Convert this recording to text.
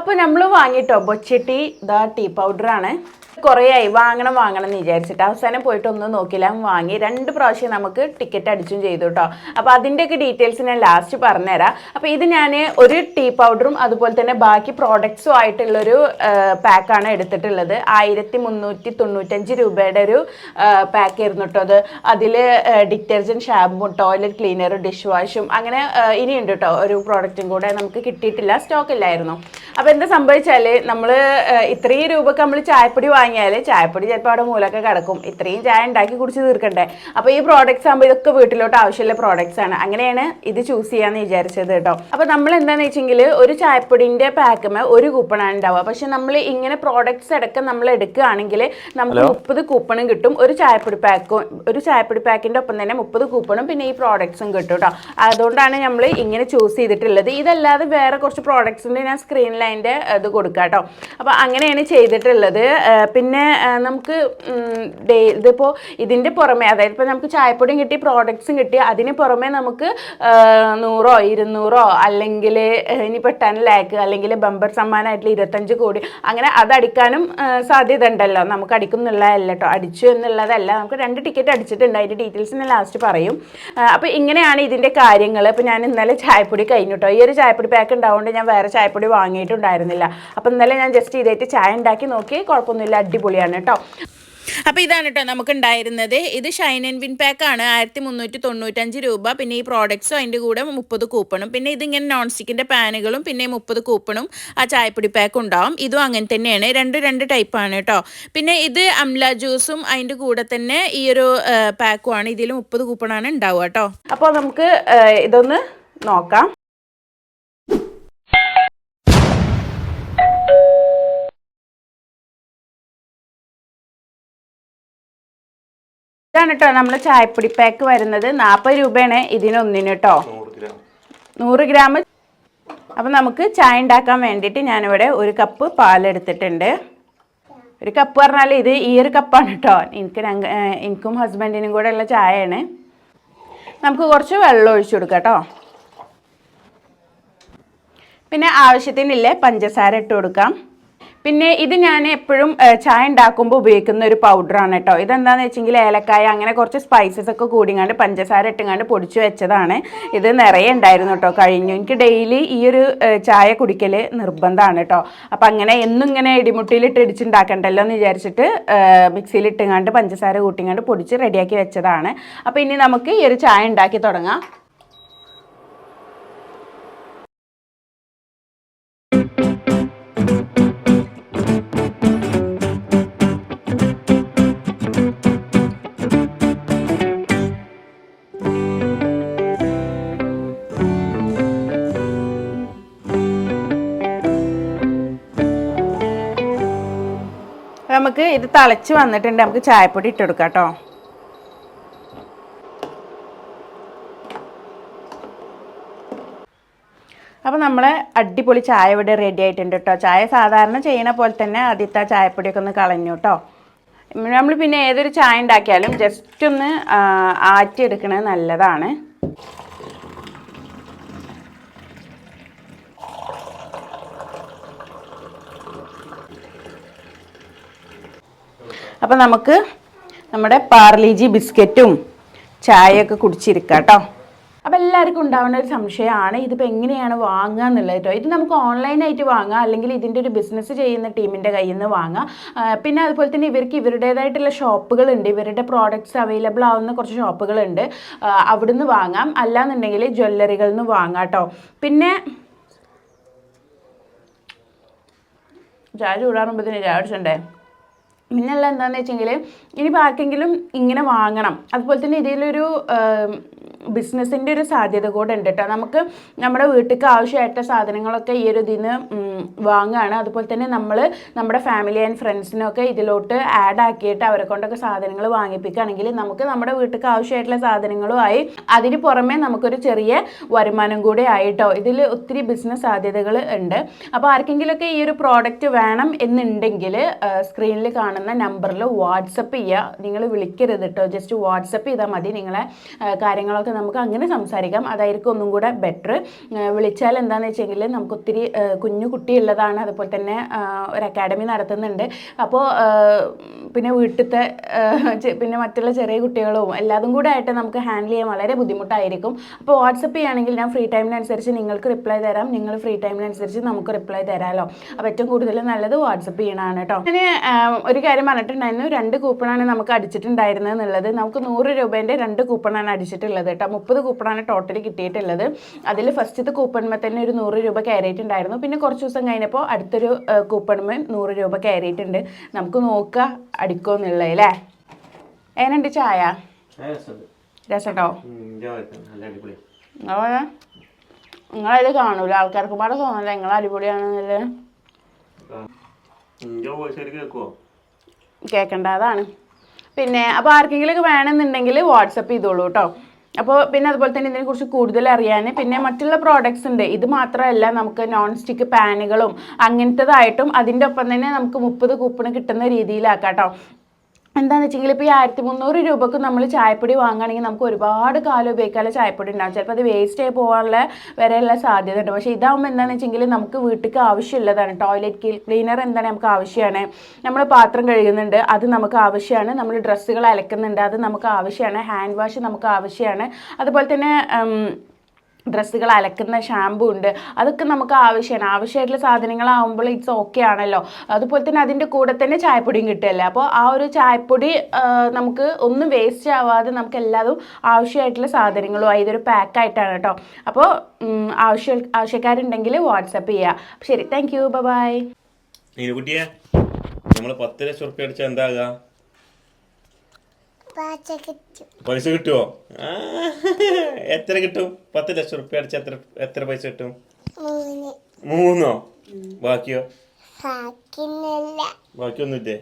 അപ്പോൾ നമ്മൾ വാങ്ങിയിട്ടോ ബൊച്ചട്ടി ദാ ടീ പൗഡറാണ്. കുറേ ആയി. വാങ്ങണം വാങ്ങണം എന്ന് വിചാരിച്ചിട്ട്. അവസാനം പോയിട്ട് ഒന്നും നോക്കില്ല വാങ്ങി. രണ്ട് പ്രാവശ്യം നമുക്ക് ടിക്കറ്റ് അടിച്ചും ചെയ്തു കേട്ടോ അപ്പോൾ അതിന്റെയൊക്കെ ഡീറ്റെയിൽസ് ഞാൻ ലാസ്റ്റ് പറഞ്ഞുതരാം. അപ്പോൾ ഇത് ഞാൻ ഒരു ടീ പൗഡറും അതുപോലെ തന്നെ ബാക്കി പ്രോഡക്ട്സും ആയിട്ടുള്ളൊരു പാക്കാണ് എടുത്തിട്ടുള്ളത് ആയിരത്തി മുന്നൂറ്റി തൊണ്ണൂറ്റഞ്ച് രൂപയുടെ ഒരു പാക്ക് ആയിരുന്നു കേട്ടോ അത്. അതിൽ ഡിറ്റർജന്റ് ഷാമ്പു ടോയ്ലറ്റ് ക്ലീനറും ഡിഷ് വാഷും അങ്ങനെ ഇനിയുണ്ട് കേട്ടോ ഒരു പ്രോഡക്റ്റും കൂടെ നമുക്ക് കിട്ടിയിട്ടില്ല. സ്റ്റോക്ക് ഇല്ലായിരുന്നു. അപ്പോൾ എന്താ സംഭവിച്ചാൽ നമ്മൾ ഇത്രയും രൂപക്ക് നമ്മൾ ചായപ്പൊടി വാങ്ങിയാൽ ചായപ്പൊടി ചിലപ്പോൾ അവിടെ മൂലമൊക്കെ കിടക്കും. ഇത്രയും ചായ ഉണ്ടാക്കി കുടിച്ച് തീർക്കണ്ടേ. അപ്പോൾ ഈ പ്രോഡക്റ്റ്സ് ആകുമ്പോൾ ഇതൊക്കെ വീട്ടിലോട്ട് ആവശ്യമുള്ള പ്രോഡക്റ്റ്സ് ആണ്. അങ്ങനെയാണ് ഇത് ചൂസ് ചെയ്യാന്ന് വിചാരിച്ചത് കേട്ടോ. അപ്പോൾ നമ്മൾ എന്താണെന്ന് വെച്ചെങ്കിൽ ഒരു ചായപ്പൊടിന്റെ പാക്കുമേ ഒരു കൂപ്പണാണ് ഉണ്ടാവുക. പക്ഷെ നമ്മൾ ഇങ്ങനെ പ്രോഡക്റ്റ്സ് അടക്കം നമ്മൾ എടുക്കുകയാണെങ്കിൽ നമുക്ക് മുപ്പത് കൂപ്പണും കിട്ടും. ഒരു ചായപ്പൊടി പാക്കും ഒരു ചായപ്പൊടി പാക്കിന്റെ ഒപ്പം തന്നെ മുപ്പത് കൂപ്പണും പിന്നെ ഈ പ്രോഡക്റ്റ്സും കിട്ടും കേട്ടോ. അതുകൊണ്ടാണ് നമ്മൾ ഇങ്ങനെ ചൂസ് ചെയ്തിട്ടുള്ളത്. ഇതല്ലാതെ വേറെ കുറച്ച് പ്രോഡക്റ്റ്സിന്റെ ഞാൻ സ്ക്രീനിൽ അതിന്റെ ഇത് കൊടുക്കുക കേട്ടോ അപ്പോൾ അങ്ങനെയാണ് ചെയ്തിട്ടുള്ളത്. പിന്നെ നമുക്ക് ഡേ ഇതിപ്പോൾ ഇതിന്റെ പുറമെ അതായത് ഇപ്പോൾ നമുക്ക് ചായപ്പൊടിയും കിട്ടി പ്രോഡക്ട്സും കിട്ടി അതിന് പുറമെ നമുക്ക് നൂറോ ഇരുന്നൂറോ അല്ലെങ്കിൽ ഇനിയിപ്പോൾ ടെൻ ലാക്ക് അല്ലെങ്കിൽ ബമ്പർ സമ്മാനമായിട്ടുള്ള ഇരുപത്തഞ്ച് കോടി അങ്ങനെ അതടിക്കാനും സാധ്യത ഉണ്ടല്ലോ നമുക്ക് അടിക്കും എന്നുള്ളതല്ല കേട്ടോ അടിച്ചു എന്നുള്ളതല്ല. നമുക്ക് രണ്ട് ടിക്കറ്റ് അടിച്ചിട്ടുണ്ട്. അതിന്റെ ഡീറ്റെയിൽസ് ഞാൻ ലാസ്റ്റ് പറയും. അപ്പോൾ ഇങ്ങനെയാണ് ഇതിന്റെ കാര്യങ്ങൾ അപ്പോൾ ഞാൻ ഇന്നലെ ചായപ്പൊടി കഴിഞ്ഞു കേട്ടോ ഈ ഒരു ചായപ്പൊടി പാക്ക് ഉണ്ടാവുകൊണ്ട് ഞാൻ വേറെ ചായപ്പൊടി വാങ്ങിയിട്ടുണ്ടായിരുന്നില്ല അപ്പം ഇന്നലെ ഞാൻ ജസ്റ്റ് ഇതായിട്ട് ചായ ഉണ്ടാക്കി നോക്കി. കുഴപ്പമൊന്നുമില്ല. അടിപൊളിയാണ് കേട്ടോ. അപ്പോൾ ഇതാണ് കേട്ടോ നമുക്ക് ഉണ്ടായിരുന്നത് ഇത് ഷൈൻ ആൻഡ് വിൻ പാക്ക് ആണ്. ആയിരത്തി മുന്നൂറ്റി തൊണ്ണൂറ്റഞ്ച് രൂപ. പിന്നെ ഈ പ്രോഡക്റ്റ്സും അതിന്റെ കൂടെ മുപ്പത് കൂപ്പണും പിന്നെ ഇതിങ്ങനെ നോൺ സ്റ്റിക്കിന്റെ പാനുകളും പിന്നെ മുപ്പത് കൂപ്പണും ആ ചായപ്പൊടി പാക്ക് ഉണ്ടാവും. ഇതും അങ്ങനെ തന്നെയാണ്. രണ്ട് രണ്ട് ടൈപ്പാണ് കേട്ടോ. പിന്നെ ഇത് അംല ജ്യൂസും അതിന്റെ കൂടെ തന്നെ ഈ ഒരു പാക്കുമാണ് ഇതിൽ മുപ്പത് കൂപ്പണാണ് ഉണ്ടാവുക കേട്ടോ. അപ്പോൾ നമുക്ക് ഇതൊന്ന് നോക്കാം. ഇതാണ് കേട്ടോ നമ്മൾ ചായപ്പൊടി പാക്ക് വരുന്നത്. നാൽപ്പത് രൂപയാണ് ഇതിനൊന്നിന് കേട്ടോ നൂറ് ഗ്രാം. അപ്പം നമുക്ക് ചായ ഉണ്ടാക്കാൻ വേണ്ടിയിട്ട് ഞാനിവിടെ ഒരു കപ്പ് പാലെടുത്തിട്ടുണ്ട് ഒരു കപ്പ് പറഞ്ഞാൽ ഇത് ഈ ഒരു കപ്പാണ് കേട്ടോ എനിക്ക് എനിക്കും ഹസ്ബൻഡിനും കൂടെ ഉള്ള ചായയാണ്. നമുക്ക് കുറച്ച് വെള്ളം ഒഴിച്ചു കൊടുക്കാം കേട്ടോ പിന്നെ ആവശ്യത്തിനില്ലേ പഞ്ചസാര ഇട്ട് കൊടുക്കാം. പിന്നെ ഇത് ഞാൻ എപ്പോഴും ചായ ഉണ്ടാക്കുമ്പോൾ ഉപയോഗിക്കുന്ന ഒരു പൗഡറാണ് കേട്ടോ ഇതെന്താണെന്ന് വെച്ചെങ്കിൽ ഏലക്കായ അങ്ങനെ കുറച്ച് സ്പൈസസ് ഒക്കെ കൂടിങ്ങാണ്ട് പഞ്ചസാര ഇട്ടുങ്ങാണ്ട് പൊടിച്ചു വെച്ചതാണ്. ഇത് നിറയെ ഉണ്ടായിരുന്നു കേട്ടോ കഴിഞ്ഞു. എനിക്ക് ഡെയിലി ഈ ഒരു ചായ കുടിക്കൽ നിർബന്ധമാണ് കേട്ടോ അപ്പം അങ്ങനെ എന്നും ഇങ്ങനെ ഇടിമുട്ടിയിലിട്ട് ഇടിച്ചുണ്ടാക്കണ്ടല്ലോ എന്ന് വിചാരിച്ചിട്ട് മിക്സിയിൽ ഇട്ടുങ്ങാണ്ട് പഞ്ചസാര കൂട്ടിങ്ങാണ്ട് പൊടിച്ച് റെഡിയാക്കി വെച്ചതാണ്. അപ്പോൾ ഇനി നമുക്ക് ഈ ഒരു ചായ ഉണ്ടാക്കി തുടങ്ങാം. നമുക്ക് ഇത് തിളച്ച് വന്നിട്ടുണ്ട്. നമുക്ക് ചായപ്പൊടി ഇട്ട് കൊടുക്കാം കേട്ടോ. അപ്പോൾ നമ്മളെ അടിപൊളി ചായ ഇവിടെ റെഡി ആയിട്ടുണ്ട് കേട്ടോ. ചായ സാധാരണ ചെയ്യണ പോലെ തന്നെ ആദ്യത്തെ ചായപ്പൊടിയൊക്കെ ഒന്ന് കളഞ്ഞു കേട്ടോ. നമ്മൾ പിന്നെ ഏതൊരു ചായ ഉണ്ടാക്കിയാലും ജസ്റ്റ് ഒന്ന് ആറ്റി ആറ്റിയെടുക്കണത് നല്ലതാണ്. അപ്പം നമുക്ക് നമ്മുടെ പാർലിജി ബിസ്ക്കറ്റും ചായയൊക്കെ കുടിച്ചിരിക്കാം കേട്ടോ. അപ്പം എല്ലാവർക്കും ഉണ്ടാവുന്ന ഒരു സംശയമാണ് ഇതിപ്പോൾ എങ്ങനെയാണ് വാങ്ങുക എന്നുള്ളത് കേട്ടോ ഇത് നമുക്ക് ഓൺലൈനായിട്ട് വാങ്ങാം അല്ലെങ്കിൽ ഇതിന്റെ ഒരു ബിസിനസ് ചെയ്യുന്ന ടീമിന്റെ കയ്യിൽ നിന്ന് വാങ്ങാം പിന്നെ അതുപോലെ തന്നെ ഇവർക്ക് ഇവരുടേതായിട്ടുള്ള ഷോപ്പുകളുണ്ട് ഇവരുടെ പ്രോഡക്റ്റ്സ് അവൈലബിൾ ആവുന്ന കുറച്ച് ഷോപ്പുകളുണ്ട് അവിടെ അവിടുന്ന് വാങ്ങാം. അല്ലാന്നുണ്ടെങ്കിൽ ജ്വല്ലറികളിൽ നിന്ന് വാങ്ങാം കേട്ടോ പിന്നെ ചായ ചൂടാറുമ്പോഴത്തേന് ചായ അടിച്ചണ്ടേ പിന്നെയുള്ള എന്താണെന്ന് വെച്ചെങ്കിൽ ഇനിയിപ്പോൾ ആർക്കെങ്കിലും ഇങ്ങനെ വാങ്ങണം. അതുപോലെ തന്നെ ഇതിലൊരു ബിസിനസ്സിന്റെ ഒരു സാധ്യത കൂടെ ഉണ്ട് കേട്ടോ നമുക്ക് നമ്മുടെ വീട്ടിലേക്ക് ആവശ്യമായിട്ട് സാധനങ്ങളൊക്കെ ഈ ഒരു ഇതിന് വാങ്ങുകയാണ്. അതുപോലെ തന്നെ നമ്മൾ നമ്മുടെ ഫാമിലി ആൻഡ് ഫ്രണ്ട്സിനൊക്കെ ഇതിലോട്ട് ആഡ് ആക്കിയിട്ട് അവരെ കൊണ്ടൊക്കെ സാധനങ്ങൾ വാങ്ങിപ്പിക്കുകയാണെങ്കിൽ നമുക്ക് നമ്മുടെ വീട്ടിലേക്ക് ആവശ്യമായിട്ടുള്ള സാധനങ്ങളുമായി അതിന് പുറമെ നമുക്കൊരു ചെറിയ വരുമാനം കൂടെ ആയിട്ടോ. ഇതിൽ ഒത്തിരി ബിസിനസ് സാധ്യതകൾ ഉണ്ട്. അപ്പോൾ ആർക്കെങ്കിലുമൊക്കെ ഈ ഒരു പ്രോഡക്റ്റ് വേണം എന്നുണ്ടെങ്കിൽ സ്ക്രീനിൽ കാണുന്ന നമ്പറിൽ വാട്സപ്പ് ചെയ്യുക. നിങ്ങൾ വിളിക്കരുത് കേട്ടോ ജസ്റ്റ് വാട്സപ്പ് ചെയ്താൽ മതി. നിങ്ങളെ കാര്യങ്ങളൊക്കെ നമുക്ക് അങ്ങനെ സംസാരിക്കാം. അതായിരിക്കും ഒന്നും കൂടെ ബെറ്റർ വിളിച്ചാൽ എന്താണെന്ന് വെച്ചെങ്കിൽ നമുക്ക് ഒത്തിരി കുഞ്ഞു കുട്ടിയുള്ളതാണ്. അതുപോലെ തന്നെ ഒരു അക്കാഡമി നടത്തുന്നുണ്ട്. അപ്പോൾ പിന്നെ വീട്ടിലത്തെ പിന്നെ മറ്റുള്ള ചെറിയ കുട്ടികളും എല്ലാതും കൂടെ ആയിട്ട് നമുക്ക് ഹാൻഡിൽ ചെയ്യാൻ വളരെ ബുദ്ധിമുട്ടായിരിക്കും. അപ്പോൾ വാട്സപ്പ് ചെയ്യുകയാണെങ്കിൽ ഞാൻ ഫ്രീ ടൈമിനനുസരിച്ച് നിങ്ങൾക്ക് റിപ്ലൈ തരാം. നിങ്ങൾ ഫ്രീ ടൈമിനനുസരിച്ച് നമുക്ക് റിപ്ലൈ തരാമല്ലോ അപ്പോൾ ഏറ്റവും കൂടുതൽ നല്ലത് വാട്സപ്പ് ചെയ്യണമാണ് കേട്ടോ അങ്ങനെ ഒരു കാര്യം പറഞ്ഞിട്ടുണ്ടായിരുന്നു. രണ്ട് കൂപ്പണാണ് നമുക്ക് അടിച്ചിട്ടുണ്ടായിരുന്നത് എന്നുള്ളത്. നമുക്ക് നൂറ് രൂപേന്റെ രണ്ട് കൂപ്പണാണ് അടിച്ചിട്ടുള്ളത് കേട്ടോ മുപ്പത് കൂപ്പണാണ് ടോട്ടലി കിട്ടിയിട്ടുള്ളത്. അതിൽ ഫസ്റ്റത്തെ കൂപ്പൺമേ തന്നെ ഒരു നൂറ് രൂപ കയറിയിട്ടുണ്ടായിരുന്നു. പിന്നെ കുറച്ച് ദിവസം കഴിഞ്ഞപ്പോൾ അടുത്തൊരു കൂപ്പൺമേ നൂറ് രൂപ കയറിയിട്ടുണ്ട്. നമുക്ക് നോക്കുക അടിക്കുമെന്നുള്ളത് അല്ലേ എങ്ങനെയുണ്ട് ചായ? രസട്ടോ? നിങ്ങളത് കാണൂല. ആൾക്കാർക്ക് പാടെ തോന്നല. നിങ്ങൾ അടിപൊളിയാണെന്നല്ലേ കേൾക്കേണ്ട അതാണ്. പിന്നെ അപ്പോൾ ആർക്കെങ്കിലുമൊക്കെ വേണമെന്നുണ്ടെങ്കിൽ വാട്സപ്പ് ചെയ്തോളൂ കേട്ടോ അപ്പോൾ പിന്നെ അതുപോലെ തന്നെ ഇതിനെക്കുറിച്ച് കൂടുതൽ അറിയാൻ പിന്നെ മറ്റുള്ള പ്രോഡക്ട്സ് ഉണ്ട്. ഇത് മാത്രമല്ല നമുക്ക് നോൺ സ്റ്റിക്ക് പാനുകളും അങ്ങനത്തതായിട്ടും അതിന്റെ ഒപ്പം തന്നെ നമുക്ക് മുപ്പത് കൂപ്പണ് കിട്ടുന്ന രീതിയിലാക്കാം കേട്ടോ എന്താണെന്ന് വെച്ചെങ്കിൽ ഇപ്പോൾ ഈ ആയിരത്തി മുന്നൂറ് രൂപക്ക് നമ്മൾ ചായപ്പൊടി വാങ്ങുകയാണെങ്കിൽ നമുക്ക് ഒരുപാട് കാലം ഉപയോഗിക്കാനുള്ള ചായപ്പൊടി ഉണ്ടാകും ചിലപ്പോൾ അത് വേസ്റ്റ് ആയി പോകാനുള്ള വരെയുള്ള സാധ്യത ഉണ്ട്. പക്ഷേ ഇതാകുമ്പോൾ എന്താണെന്ന് വെച്ചെങ്കിൽ നമുക്ക് വീട്ടിലേക്ക് ആവശ്യമുള്ളതാണ്. ടോയ്ലറ്റ് ക്ലീനർ എന്താണ് നമുക്ക് ആവശ്യമാണ് നമ്മൾ പാത്രം കഴുകുന്നുണ്ട് അത് നമുക്ക് ആവശ്യമാണ് നമ്മൾ ഡ്രസ്സുകൾ അലക്കുന്നുണ്ട് അത് നമുക്ക് ആവശ്യമാണ് ഹാൻഡ് വാഷ് നമുക്ക് ആവശ്യമാണ് അതുപോലെ തന്നെ ഡ്രസ്സുകൾ അലക്കുന്ന ഷാമ്പു ഉണ്ട്. അതൊക്കെ നമുക്ക് ആവശ്യമാണ് ആവശ്യമായിട്ടുള്ള സാധനങ്ങളാവുമ്പോൾ ഇറ്റ്സ് ഓക്കെ ആണല്ലോ. അതുപോലെ തന്നെ അതിന്റെ കൂടെ തന്നെ ചായപ്പൊടിയും കിട്ടുമല്ലേ അപ്പോൾ ആ ഒരു ചായപ്പൊടി നമുക്ക് ഒന്നും വേസ്റ്റ് ആവാതെ നമുക്ക് എല്ലാതും ആവശ്യമായിട്ടുള്ള സാധനങ്ങളും ഇതൊരു പാക്കായിട്ടാണ് കേട്ടോ. അപ്പോൾ ആവശ്യ ആവശ്യക്കാരുണ്ടെങ്കിൽ വാട്സപ്പ് ചെയ്യുക ശരി താങ്ക് യു ബൈ നമ്മൾ പത്ത് ലക്ഷം റുപ്യ അടിച്ചാൽ എന്താകാ? പൈസ കിട്ടുമോ എത്ര കിട്ടും? പത്ത് ലക്ഷം റുപ്യ അടിച്ച എത്ര എത്ര പൈസ കിട്ടും? മൂന്ന്. ബാക്കിയോ? ബാക്കിയൊന്നുമില്ലേ.